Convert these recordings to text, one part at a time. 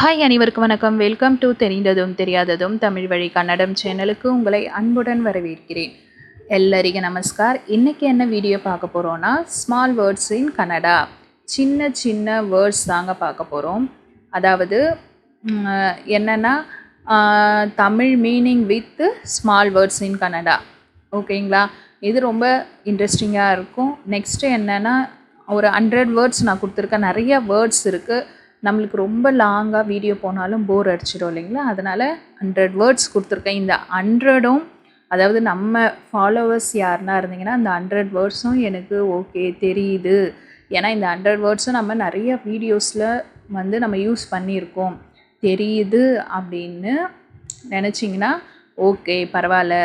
Hi அனைவருக்கும் வணக்கம். Welcome to தெரிந்ததும் தெரியாததும் தமிழ் வழி கன்னடம் சேனலுக்கு உங்களை அன்புடன் வரவேற்கிறேன். எல்லாரிಗೂ நமஸ்கார். இன்றைக்கி என்ன வீடியோ பார்க்க போகிறோன்னா ஸ்மால் வேர்ட்ஸ் இன் கன்னடா சின்ன சின்ன வேர்ட்ஸ் தாங்க பார்க்க போகிறோம் அதாவது என்னென்னா Tamil meaning with small words in Kannada ஓகேங்களா? இது ரொம்ப இன்ட்ரெஸ்டிங்காக இருக்கும். நெக்ஸ்ட்டு என்னென்னா ஒரு ஹண்ட்ரட் வேர்ட்ஸ் நான் கொடுத்துருக்கேன். நிறைய வேர்ட்ஸ் இருக்குது நம்மளுக்கு ரொம்ப லாங்காக வீடியோ போனாலும் போர் அடிச்சிடும் இல்லைங்களா? அதனால் ஹண்ட்ரட் வேர்ட்ஸ் கொடுத்துருக்கேன். இந்த ஹண்ட்ரடும் அதாவது நம்ம ஃபாலோவர்ஸ் யாருனா இருந்தீங்கன்னா அந்த ஹண்ட்ரட் வேர்ட்ஸும் எனக்கு ஓகே தெரியுது. ஏன்னா இந்த ஹண்ட்ரட் வேர்ட்ஸும் நம்ம நிறைய வீடியோஸில் வந்து நம்ம யூஸ் பண்ணியிருக்கோம். தெரியுது அப்படின்னு நினச்சிங்கன்னா ஓகே பரவாயில்ல.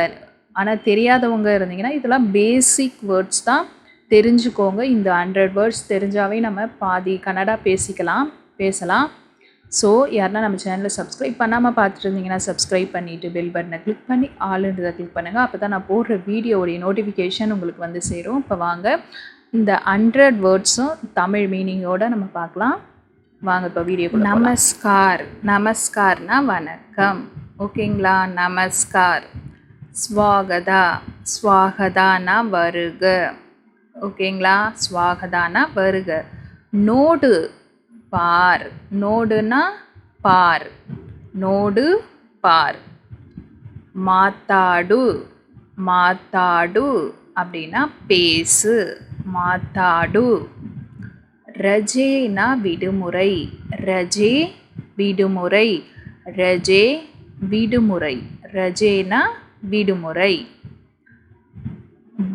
ஆனால் தெரியாதவங்க இருந்தீங்கன்னா இதெல்லாம் பேசிக் வேர்ட்ஸ் தான் தெரிஞ்சுக்கோங்க. இந்த ஹண்ட்ரட் வேர்ட்ஸ் தெரிஞ்சாவே நம்ம பாதி கன்னடா பேசிக்கலாம். பேசலாம். ஸோ யாருன்னா நம்ம சேனலை சப்ஸ்கிரைப் பண்ணாமல் பார்த்துருந்தீங்கன்னா சப்ஸ்கிரைப் பண்ணிவிட்டு பெல் பட்டனை கிளிக் பண்ணி ஆளுன்றதை கிளிக் பண்ணுங்கள் அப்போ தான் நான் போடுற வீடியோவுடைய நோட்டிஃபிகேஷன் உங்களுக்கு வந்து சேரும். இப்போ வாங்க. இந்த ஹண்ட்ரட் வேர்ட்ஸும் தமிழ் மீனிங்கோட நம்ம பார்க்கலாம். வாங்க இப்போ வீடியோ நமஸ்கார். நமஸ்கார்னா வணக்கம். ஓகேங்களா? நமஸ்கார். ஸ்வாகதா. ஸ்வாகதானா வருக. ஓகேங்களா? ஸ்வாகதானா வருக. நோடு பார். நோடுனா பார். நோடு பார். மாத்தாடு. மாத்தாடு அப்படின்னா பேசு. மாத்தாடு. ரஜேனா விடுமுறை. ரஜே விடுமுறை. ரஜே விடுமுறை. ரஜேனா விடுமுறை.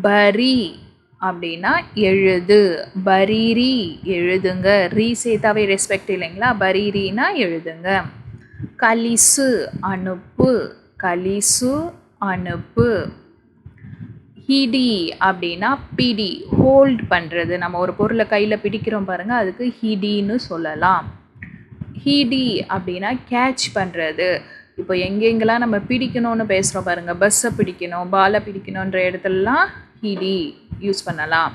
பரி. அப்படின்னா எழுது. பரீரி எழுதுங்க. ரீ சேர்த்தாவே ரெஸ்பெக்ட் இல்லைங்களா? பரீரினா எழுதுங்க. கலிசு அனுப்பு. கலிசு அனுப்பு. ஹிடி அப்படின்னா பிடி ஹோல்ட் பண்ணுறது நம்ம ஒரு பொருளை கையில் பிடிக்கிறோம் பாருங்கள் அதுக்கு ஹிடின்னு சொல்லலாம். ஹிடி அப்படின்னா கேட்ச் பண்ணுறது இப்போ எங்கெங்கெல்லாம் நம்ம பிடிக்கணும்னு பேசுகிறோம் பாருங்கள் பஸ்ஸை பிடிக்கணும் பாலை பிடிக்கணுன்ற இடத்துலலாம் ஹிடி. யூஸ் பண்ணலாம்.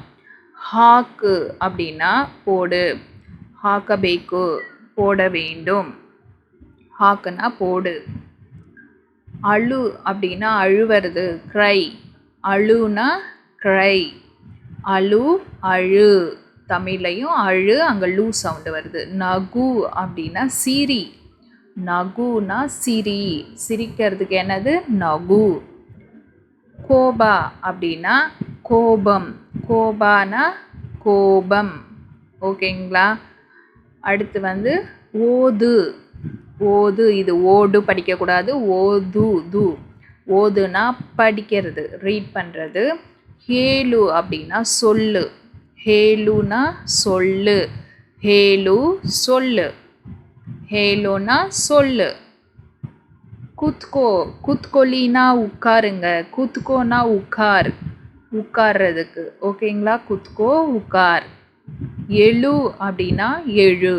ஹாக்கு அப்படின்னா போடு. ஹாக்க பேக்கு போட வேண்டும். ஹாக்குன்னா போடு. அழு அப்படின்னா அழுவது க்ரை அழுனா க்ரை அழு அழு. தமிழ்லையும் அழு அங்கே லூ சவுண்டு வருது. நகு அப்படின்னா சிரி. நகுனா சிரி. சிரிக்கிறதுக்கு என்னது? நகு. கோபா அப்படின்னா கோபம். கோபானா கோபம். ஓகேங்களா? அடுத்து வந்து ஓது. ஓது இது ஓடு படிக்கக்கூடாது. ஓது து. ஓதுனா படிக்கிறது ரீட் பண்ணுறது ஹேலு அப்படின்னா சொல்லு. ஹேலுனா சொல்லு. ஹேலு சொல்லு. ஹேலுனா சொல்லு. குத்கோ குத்கொலினா உட்காருங்க. குத்கோனா உட்கார். உட்கார்றதுக்கு. ஓகேங்களா? குத்கோ உட்கார். எழு அப்படின்னா எழு.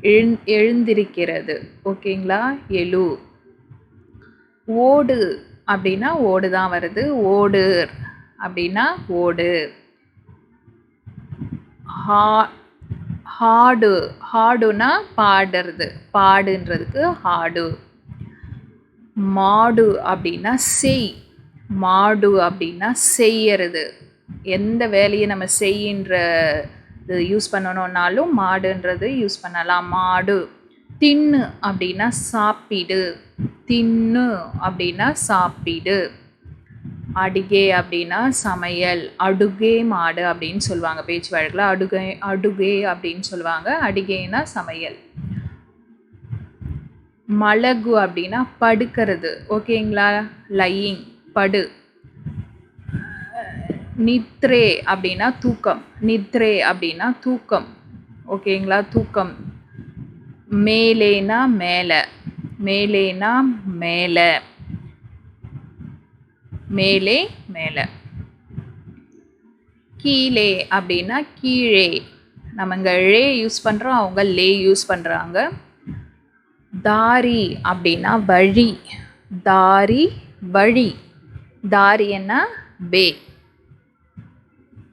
எழு எழுந்திருக்கிறது. ஓகேங்களா? எழு. ஓடு அப்படின்னா ஓடு தான் வருது. ஓடு அப்படின்னா ஓடு. ஹா ஹாடு ஹாடுனா பாடுறது. பாடுன்றதுக்கு ஹாடு. மாடு அப்படின்னா செய். மாடு அப்படின்னா செய்யறது. எந்த வேலையை நம்ம செய்யின்ற இது யூஸ் பண்ணணும்னாலும் மாடுன்றது யூஸ் பண்ணலாம். மாடு தின்னு அப்படின்னா சாப்பிடு. தின்னு அப்படின்னா சாப்பிடு. அடிகே அப்படின்னா சமையல். அடுகே மாடு அப்படின்னு சொல்லுவாங்க. பேச்சு வழக்கில் அடுகை அடுகே அப்படின்னு சொல்லுவாங்க. அடிகேனா சமையல். மலகு அப்படின்னா படுக்கிறது. ஓகேங்களா? லையிங். படு. நித்ரே அப்படின்னா தூக்கம். நித்ரே அப்படின்னா தூக்கம். ஓகேங்களா? தூக்கம். மேலேனா மேலே. மேலேனா மேலே. மேலே மேலே. கீழே அப்படின்னா கீழே. நம்ம இங்கே ழே யூஸ் பண்ணுறோம் அவங்க லே யூஸ் பண்ணுறாங்க தாரி அப்படின்னா வழி. தாரி வழி. தாரி பே.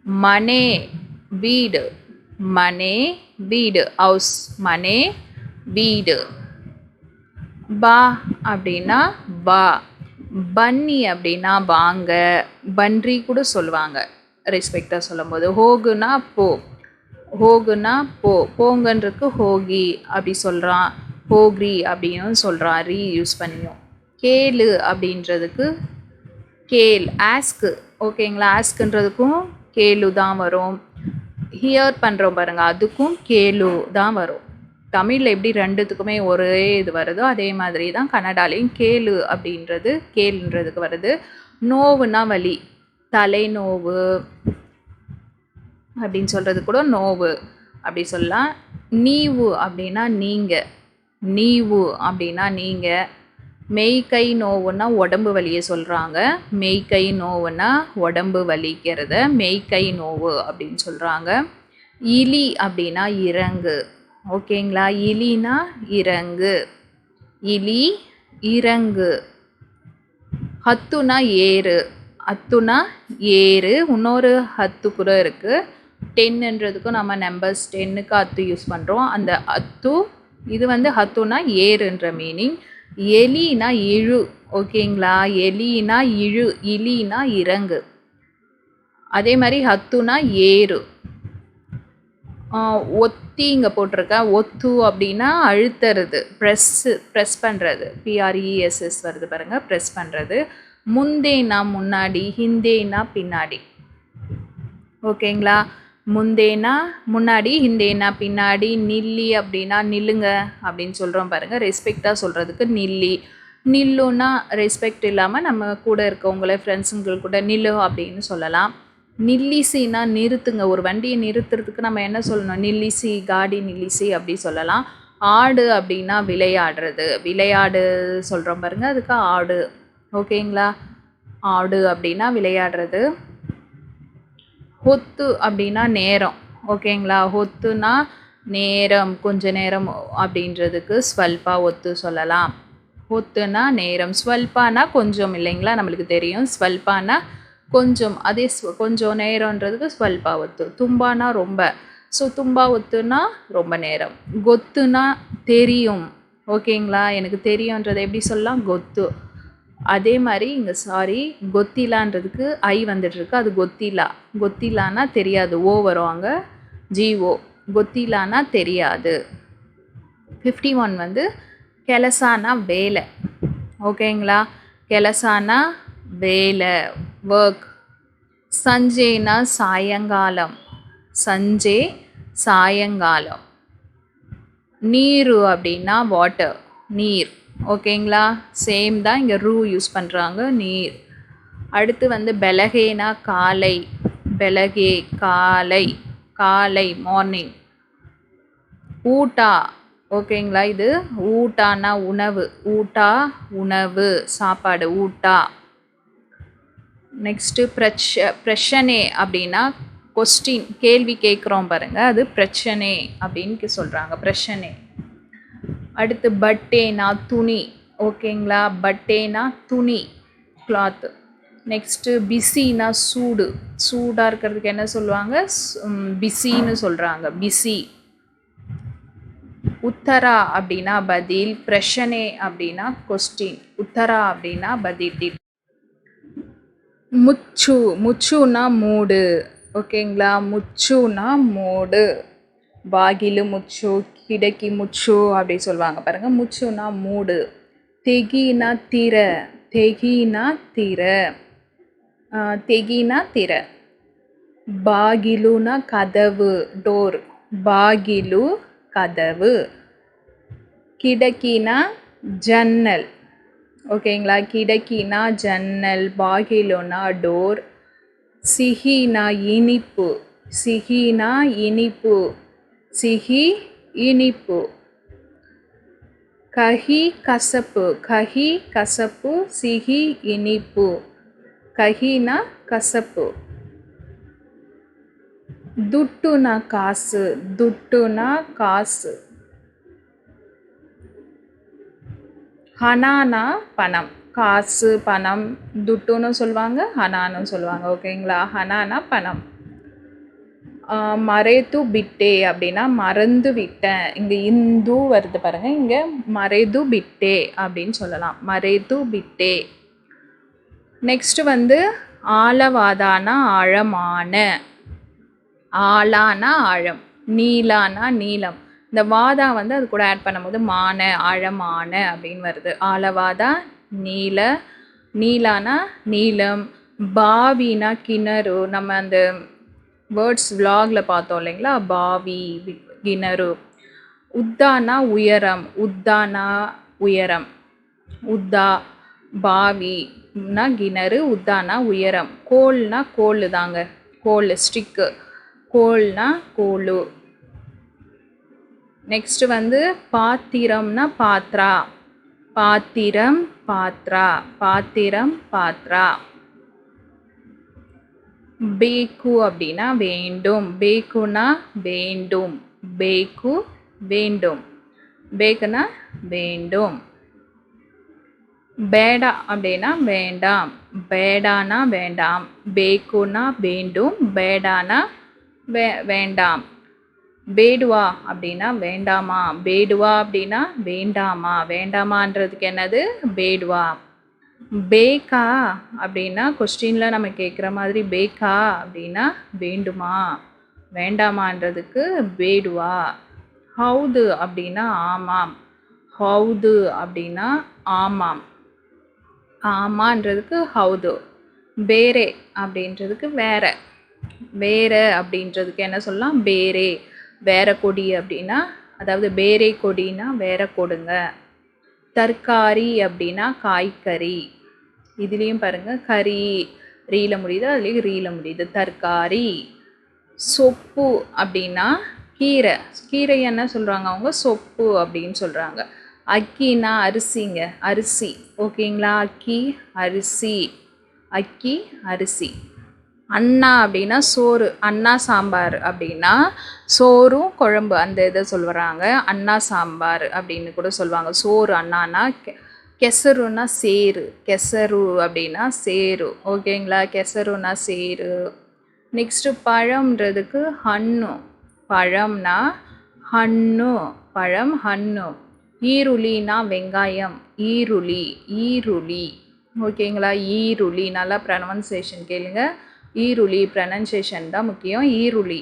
மனே வீடு. மனே வீடு. ஹவுஸ். மனே வீடு. பா அப்படின்னா பா. பன்னி அப்படின்னா வாங்க. பன்றி கூட சொல்லுவாங்க. ரெஸ்பெக்டாக சொல்லும்போது. ஹோகுனா போ. ஹோகுனா போ. போங்கன்றதுக்கு ஹோகி அப்படி சொல்கிறான் ஹோக்ரி அப்படின்னு சொல்கிறான் ரீ யூஸ் பண்ணியும். கேளு அப்படின்றதுக்கு கேல் ஆஸ்க்கு ஓகேங்களா? ஆஸ்க்குன்றதுக்கும் கேலு தான் வரும். ஹியர் பண்ணுறோம் பாருங்கள் அதுக்கும் கேலு தான் வரும். தமிழில் எப்படி ரெண்டுத்துக்குமே ஒரே இது வருதோ அதே மாதிரி தான் கன்னடாலையும் கேளு அப்படின்றது கேளுன்றதுக்கு வருது. நோவுனா வலி தலைநோவு அப்படின்னு சொல்கிறது கூட நோவு அப்படி சொல்லலாம். நீவு அப்படின்னா நீங்கள் நீவு அப்படின்னா நீங்கள் மெய்கை நோவுன்னா உடம்பு வலியை சொல்கிறாங்க மெய்கை நோவுன்னா உடம்பு வலிக்கிறத. மெய்கை நோவு அப்படின்னு சொல்கிறாங்க இலி அப்படின்னா இறங்கு. ஓகேங்களா? இலினா இறங்கு. இலி இறங்கு. ஹத்துனா ஏறு. அத்துனா ஏறு. இன்னொரு ஹத்து கூட இருக்குது டென்னுன்றதுக்கும் நம்ம நம்பர்ஸ் டென்னுக்கு அத்து யூஸ் பண்ணுறோம் அந்த அத்து இது வந்து ஹத்துனா ஏறுன்ற மீனிங் எலினா இழு ஓகேங்களா? எலினா இழு இலினா இறங்கு. அதே மாதிரி ஹத்துனா ஏறு. ஒத்தி இங்கே போட்டிருக்கேன் ஒத்து அப்படின்னா அழுத்துறது. ப்ரெஸ்ஸு ப்ரெஸ் பண்ணுறது பிஆர்இஎஸ்எஸ் வருது பாருங்கள் ப்ரெஸ் பண்ணுறது முந்தேனா முன்னாடி ஹிந்தேனா பின்னாடி. ஓகேங்களா? முந்தேனா முன்னாடி ஹிந்தேனா பின்னாடி நில்லி அப்படின்னா நில்லுங்க அப்படின்னு சொல்கிறோம் பாருங்கள் ரெஸ்பெக்டாக சொல்கிறதுக்கு நில்லி. நில்லுன்னா ரெஸ்பெக்ட் இல்லாமல் நம்ம கூட இருக்கவங்கள ஃப்ரெண்ட்ஸுங்கள் கூட நில்லு அப்படின்னு சொல்லலாம். நில்லிசின்னா நிறுத்துங்க. ஒரு வண்டியை நிறுத்துறதுக்கு நம்ம என்ன சொல்லணும்? நில்லிசி காடி நில்லிசி அப்படி சொல்லலாம். ஆடு அப்படின்னா விளையாடுறது. விளையாடு சொல்கிறோம் பாருங்கள் அதுக்கு ஆடு. ஓகேங்களா? ஆடு அப்படின்னா விளையாடுறது. ஹொத்து அப்படின்னா நேரம் ஓகேங்களா? ஹொத்துனா நேரம் கொஞ்ச நேரம் அப்படின்றதுக்கு ஸ்வல்பா ஒத்து சொல்லலாம். ஹொத்துனா நேரம் ஸ்வல்பானா கொஞ்சம் இல்லைங்களா? நம்மளுக்கு தெரியும். ஸ்வல்பானா கொஞ்சம் அதே கொஞ்சம் நேரன்றதுக்கு ஸ்வல்பா ஒத்து. தும்பானா ரொம்ப. ஸோ தும்பா ஒத்துனா ரொம்ப நேரம். கொத்துனா தெரியும். ஓகேங்களா? எனக்கு தெரியுன்றதை எப்படி சொல்லலாம்? கொத்து. அதே மாதிரி இங்கே சாரி கொத்திலான்றதுக்கு ஐ வந்துட்டுருக்கு. அது கொத்திலா. கொத்திலானா தெரியாது. ஓ வரும் அங்கே ஜிஓ கொத்திலானா தெரியாது. ஃபிஃப்டி ஒன் வந்து கெலசானா வேலை. ஓகேங்களா? கெலசானா வேலை. ஒர்க் சஞ்சேனா சாயங்காலம். சஞ்சே சாயங்காலம். நீரு அப்படின்னா வாட்டர் நீர். ஓகேங்களா? சேம் தான் இங்கே ரூ யூஸ் பண்ணுறாங்க நீர். அடுத்து வந்து பெலகேனா காலை. பெலகே காலை. காலை மார்னிங் ஊட்டா. ஓகேங்களா இது? ஊட்டானா உணவு. ஊட்டா உணவு. சாப்பாடு ஊட்டா. நெக்ஸ்ட்டு பிரச்ச பிரச்சனை அப்படின்னா கொஸ்டின் கேள்வி கேட்குறோம் பாருங்கள் அது பிரச்சனை அப்படின்னு சொல்கிறாங்க பிரச்சனை. அடுத்து பட்டேனா துணி ஓகேங்களா? பட்டேனா துணி கிளாத்து நெக்ஸ்ட்டு பிஸினா சூடு. சூடாக இருக்கிறதுக்கு என்ன சொல்லுவாங்க? பிஸின்னு சொல்கிறாங்க பிஸி. உத்தரா அப்படின்னா பதில் பிரஷனே அப்படின்னா கொஸ்டின் உத்தரா அப்படின்னா பதில். முச்சு முச்சுனா மூடு. ஓகேங்களா? முச்சுனா மூடு. பாகிலு முச்சு கிடக்கி முச்சு அப்படி சொல்லுவாங்க பாருங்கள் முச்சுனா மூடு. தெகினா திற தெகினா திற தெகினா திற பாகிலுனா கதவு. டோர். பாகிலு கதவு. கிடக்கினா ஜன்னல். ஓகேங்களா? கிடக்கினா ஜன்னல் பாகிலுனா டோர். சிஹினா இனிப்பு. சிஹினா இனிப்பு. சிஹி இனிப்பு. கஹி கசப்பு. கஹி கசப்பு சிஹி இனிப்பு. கஹினா கசப்பு. துட்டுனா காசு. துட்டுனா காசு. ஹனானா பணம். காசு பணம். துட்டுன்னு சொல்லுவாங்க ஹனான்னு சொல்லுவாங்க. ஓகேங்களா? ஹனானா பணம். மறைத்து பிட்டே அப்படின்னா மறந்து விட்டேன். இங்கே இந்து வருது பாருங்கள் இங்கே மறைது பிட்டே அப்படின்னு சொல்லலாம். மறைது பிட்டே நெக்ஸ்ட் வந்து ஆழவாதானா ஆழமான. ஆளானா ஆழம். நீலானா நீளம். இந்த வாதா வந்து அது கூட ஆட் பண்ணும்போது மான ஆழமான அப்படின்னு வருது. ஆழவாதா நீல நீலானா நீளம். பாவினா கிணறு. நம்ம அந்த வேர்ட்ஸ் vlogல பார்த்தோம் இல்லைங்களா? பாவி கிணறு. உத்தானா உயரம் உத்தானா உயரம். உத்தா பாவினா கிணறு உத்தானா உயரம். கோல்னா கோல் தாங்க. கோல் ஸ்டிக்கு. கோல்னா கோலு நெக்ஸ்ட் வந்து பாத்திரம்னா பாத்ரா. பாத்திரம் பாத்ரா. பாத்திரம் பாத்ரா. பேக்கு அப்படின்னா வேண்டும். பேக்குனா வேண்டும். பேக்கு வேண்டும். பேக்குனா வேண்டும். பேடா அப்படின்னா வேண்டாம். பேடானா வேண்டாம். பேக்குனா வேண்டும். பேடானா வே வேண்டாம். பேடுவா அப்படின்னா வேண்டாமா? பேடுவா அப்படின்னா வேண்டாமா? வேண்டாமான்றதுக்கு என்னது? பேடுவா பேக்கா அப்படின்னா கொஸ்டினில் நம்ம கேட்குற மாதிரி பேக்கா அப்படின்னா வேண்டுமா? வேண்டாமான்றதுக்கு பேடுவா ஹவுது அப்படின்னா ஆமாம். ஹவுது அப்படின்னா ஆமாம். ஆமான்றதுக்கு ஹவுது. பேரே அப்படின்றதுக்கு வேற. வேற அப்படின்றதுக்கு என்ன சொல்லலாம்? பேரே. வேற கொடி அப்படின்னா அதாவது பேரே கொடின்னா வேற கொடுங்க. தர்காரி அப்படின்னா காய்கறி. இதுலேயும் பாருங்க கறி ரீல முடியுது அதுலேயும் ரீல முடியுது. தர்காரி. சொப்பு அப்படின்னா கீரை. கீரை என்ன சொல்கிறாங்க அவங்க? சொப்பு அப்படின்னு சொல்கிறாங்க அக்கின்னா அரிசிங்க. அரிசி. ஓகேங்களா? அக்கி அரிசி. அக்கி அரிசி. அண்ணா அப்படின்னா சோறு அண்ணா சாம்பார் அப்படின்னா சோறும் குழம்பு அந்த இதை சொல்கிறாங்க அண்ணா சாம்பார் அப்படின்னு கூட சொல்லுவாங்க. சோறு அண்ணானா கெ- கெசருன்னா சேரு கெசரு அப்படின்னா சேரு ஓகேங்களா? கெசருன்னா சேரு நெக்ஸ்ட்டு பழம்ன்றதுக்கு ஹன்னு பழம்னா ஹன்னு பழம் ஹன்னு ஈருளினா வெங்காயம் ஈருளி ஈருளி. ஓகேங்களா? ஈருளி நல்லா ப்ரனவுன்சேஷன் கேளுங்கள் ஈருளி ப்ரனன்சேஷன் தான் முக்கியம். ஈருளி.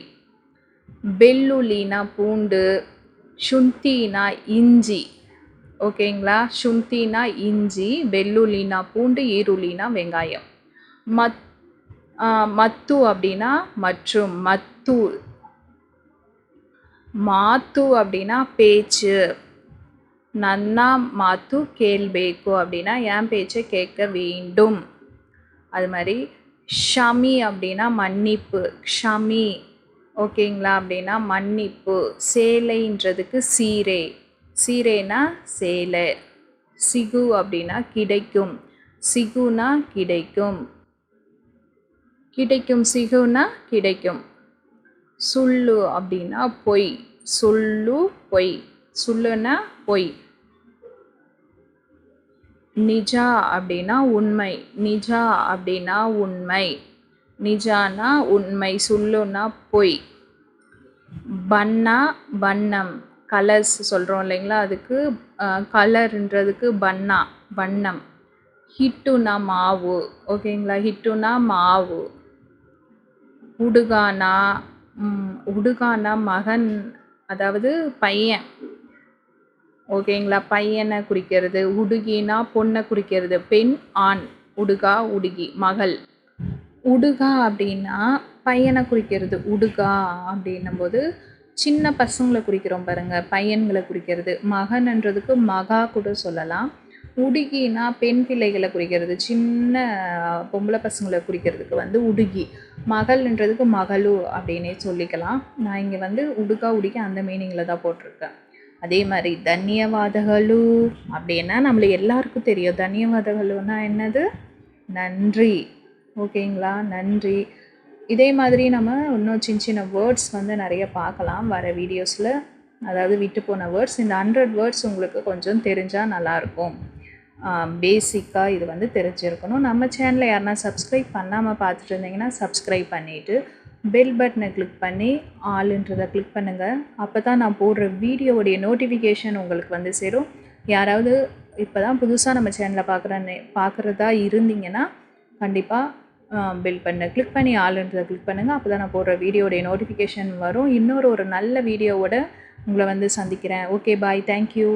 பெல்லுளினா பூண்டு சுந்தினா இஞ்சி. ஓகேங்களா? சுந்தினா இஞ்சி வெல்லுலினா பூண்டு ஈருளினா வெங்காயம். மத் மத்து அப்படின்னா மற்றும் மத்து மாத்து அப்படின்னா பேச்சு. நன்னா மாத்து கேள்பேக்கு அப்படின்னா என் பேச்சை கேட்க வேண்டும். அது மாதிரி ஷமி அப்படின்னா மன்னிப்பு. ஷமி ஓகேங்களா? அப்படின்னா மன்னிப்பு. சேலைன்றதுக்கு சீரை. சீரேனா சேலை. சிகு அப்படின்னா கிடைக்கும். சிகுனா கிடைக்கும். கிடைக்கும். சிகுனா கிடைக்கும். சுள்ளு அப்படின்னா பொய். சொல்லு பொய். சொல்லுனா பொய். நிஜா அப்படின்னா உண்மை நிஜா அப்படின்னா உண்மை நிஜானா உண்மை சொல்லுனா பொய். பன்னா வண்ணம் கலர்ஸ் சொல்கிறோம் இல்லைங்களா அதுக்கு கலர்ன்றதுக்கு பன்னா வண்ணம். ஹிட்டுனா மாவு ஓகேங்களா ஹிட்டுனா மாவு. உடுகானா உடுகானா மகன் அதாவது பையன். ஓகேங்களா? பையனை குறிக்கிறது உடுகினா பொண்ணை குறிக்கிறது பெண் ஆண் உடுகா உடுகி மகள். உடுகா அப்படின்னா பையனை குறிக்கிறது உடுகா அப்படின்னும்போது சின்ன பசங்களை குறிக்கிறோம் பாருங்க பையன்களை குறிக்கிறது மகன்ன்றதுக்கு மகா கூட சொல்லலாம். உடுகினா பெண் பிள்ளைகளை குறிக்கிறது சின்ன பொம்பளை பசங்களை குறிக்கிறதுக்கு வந்து உடுகி மகள்ன்றதுக்கு மகளு அப்படின்னே சொல்லிக்கலாம். நான் இங்கே வந்து உடுகா உடுகி அந்த மீனிங்கில் தான் போட்டிருக்கேன். அதே மாதிரி தன்யவாதகளு அப்படின்னா நம்மள எல்லாருக்கும் தெரியும். தன்யவாதகளுன்னா என்னது? நன்றி. ஓகேங்களா? நன்றி. இதே மாதிரி நம்ம இன்னும் சின்ன சின்ன வேர்ட்ஸ் வந்து நிறைய பார்க்கலாம். வர வீடியோஸில் அதாவது விட்டு போன வேர்ட்ஸ் இந்த ஹண்ட்ரட் வேர்ட்ஸ் உங்களுக்கு கொஞ்சம் தெரிஞ்சால் நல்லாயிருக்கும். பேசிக்காக இது வந்து தெரிஞ்சிருக்கணும். நம்ம சேனலை யாருனா சப்ஸ்கிரைப் பண்ணாமல் பார்த்துட்டு இருந்தீங்கன்னா சப்ஸ்கிரைப் பண்ணிவிட்டு பெல் பட்டனை கிளிக் பண்ணி ஆளுன்றதை கிளிக் பண்ணுங்கள் அப்போ தான் நான் போடுற வீடியோவுடைய நோட்டிஃபிகேஷன் உங்களுக்கு வந்து சேரும். யாராவது இப்போ தான் புதுசாக நம்ம சேனலை பார்க்குறன்னு பார்க்குறதா இருந்தீங்கன்னா கண்டிப்பாக பெல் பண்ண கிளிக் பண்ணி ஆளுன்றதை கிளிக் பண்ணுங்கள் அப்போ தான் நான் போடுற வீடியோடைய நோட்டிஃபிகேஷன் வரும். இன்னொரு ஒரு நல்ல வீடியோவோட உங்களை வந்து சந்திக்கிறேன். Okay bye thank you